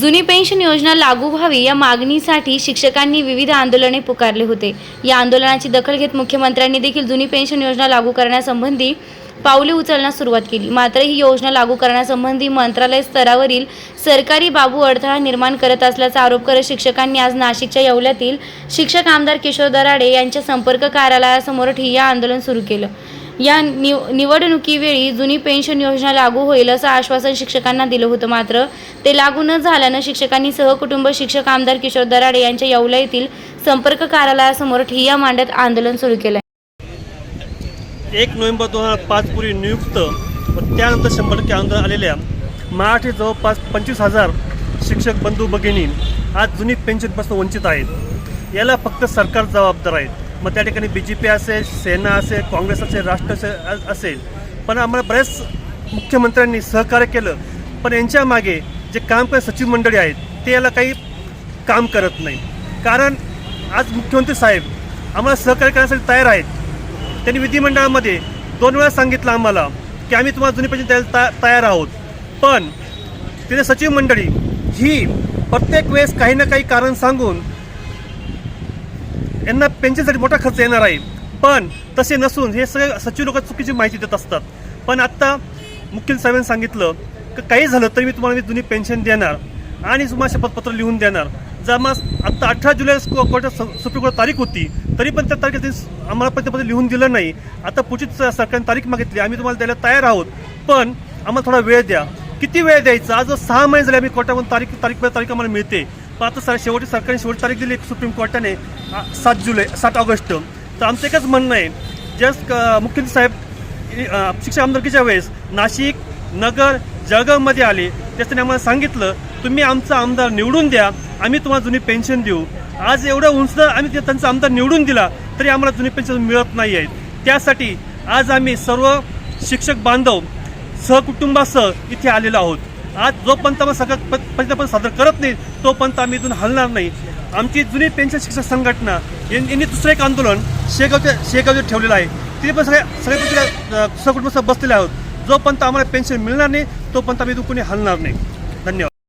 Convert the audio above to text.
जुनी पेन्शन योजना लागू व्हावी या मागणीसाठी शिक्षकांनी विविध आंदोलने पुकारले होते. या आंदोलनाची दखल घेत मुख्यमंत्र्यांनी देखील जुनी पेन्शन योजना लागू करण्यासंबंधी पावले उचलण्यास सुरुवात केली. मात्र ही योजना लागू करण्यासंबंधी मंत्रालय स्तरावरील सरकारी बाबू अडथळा निर्माण करत असल्याचा आरोप करत शिक्षकांनी आज नाशिकच्या येवल्यातील शिक्षक आमदार किशोर दराडे यांच्या संपर्क कार्यालयासमोर ठिय्या आंदोलन सुरू केलं. या निव निवडणुकीवेळी जुनी पेन्शन योजना लागू होईल असं आश्वासन शिक्षकांना दिलं होतं मात्र ते लागू न झाल्यानं शिक्षकांनी सहकुटुंब शिक्षक आमदार किशोर दराडे यांच्या येवला येथील संपर्क कार्यालयासमोर ठिय्या मांडत आंदोलन सुरू केलं एक नोव्हेंबर दोन हजार पाच पूर्वी नियुक्त व त्यानंतर शंभर टक्के आंदोलन आलेल्या मराठी जवळपास पंचवीस हजार शिक्षक बंधू भगिनी आज जुनी पेन्शनपासून वंचित आहेत. याला फक्त सरकार जबाबदार आहेत. मग त्या ठिकाणी बी जे पी असेल सेना असेल काँग्रेस असेल राष्ट्र असेल असेल. पण आम्हाला बऱ्याच मुख्यमंत्र्यांनी सहकार्य केलं. पण यांच्या मागे जे काम करणारे सचिव मंडळी आहेत ते याला काही काम करत नाही. कारण आज मुख्यमंत्री साहेब आम्हाला सहकार्य करण्यासाठी तयार आहेत. त्यांनी विधिमंडळामध्ये दोन वेळा सांगितलं आम्हाला की आम्ही तुम्हाला जुनी पैसे द्यायला ता तयार आहोत. पण तिथे सचिव मंडळी ही प्रत्येक वेळेस काही ना काही कारण सांगून यांना पेन्शनसाठी मोठा खर्च येणार आहे. पण तसे नसून हे सगळे सचिव लोक चुकीची माहिती देत असतात. पण आत्ता मुख्य साहेबांनी सांगितलं की काही झालं तरी मी तुम्हाला मी जुनी पेन्शन देणार आणि तुम्हाला शपथपत्र लिहून देणार. जर जमा आत्ता अठरा जुलै कोर्टात सुप्रीम कोर्ट तारीख होती तरी पण त्या तारखेत आम्हाला पण लिहून दिलं नाही. आता पुढचीच सरकारने तारीख मागितली आम्ही तुम्हाला द्यायला तयार आहोत. पण आम्हाला थोडा वेळ द्या. किती वेळ द्यायचा? आज सहा महिने झाले आम्ही कोर्टामधून तारीख तारीख तारीख आम्हाला मिळते. आता सर शेवटी सरकारने शेवटी तारीख दिली सुप्रीम कोर्टाने सात जुलै सात ऑगस्ट. तर आमचं एकच म्हणणं आहे जस्ट मुख्यमंत्री साहेब शिक्षा आमदारकीच्या वेळेस नाशिक नगर जळगावमध्ये आले. त्याच्याने आम्हाला सांगितलं तुम्ही आमचा आमदार निवडून द्या आम्ही तुम्हाला जुनी पेन्शन देऊ. आज एवढं उंच आम्ही ते- त्यांचा आमदार निवडून दिला तरी आम्हाला जुनी पेन्शन मिळत नाही आहे त्यासाठी आज आम्ही सर्व शिक्षक बांधव सहकुटुंबासह इथे आलेलो आहोत. आज जोपर्यंत आम्हाला सगळं प- सादर करत नाही तोपर्यंत आम्ही इथून हलणार नाही. आमची जुनी पेन्शन शिक्षक संघटना यांनी दुसरं एक आंदोलन शेगावच्या शेगावचे ठेवलेलं आहे. तिथे पण सगळ्या सगळ्या पण तिथे सहकुटुंबासह बसलेले आहोत. जोपर्यंत आम्हाला पेन्शन मिळणार नाही तोपर्यंत आम्ही इथून कोणी हलणार नाही. धन्यवाद.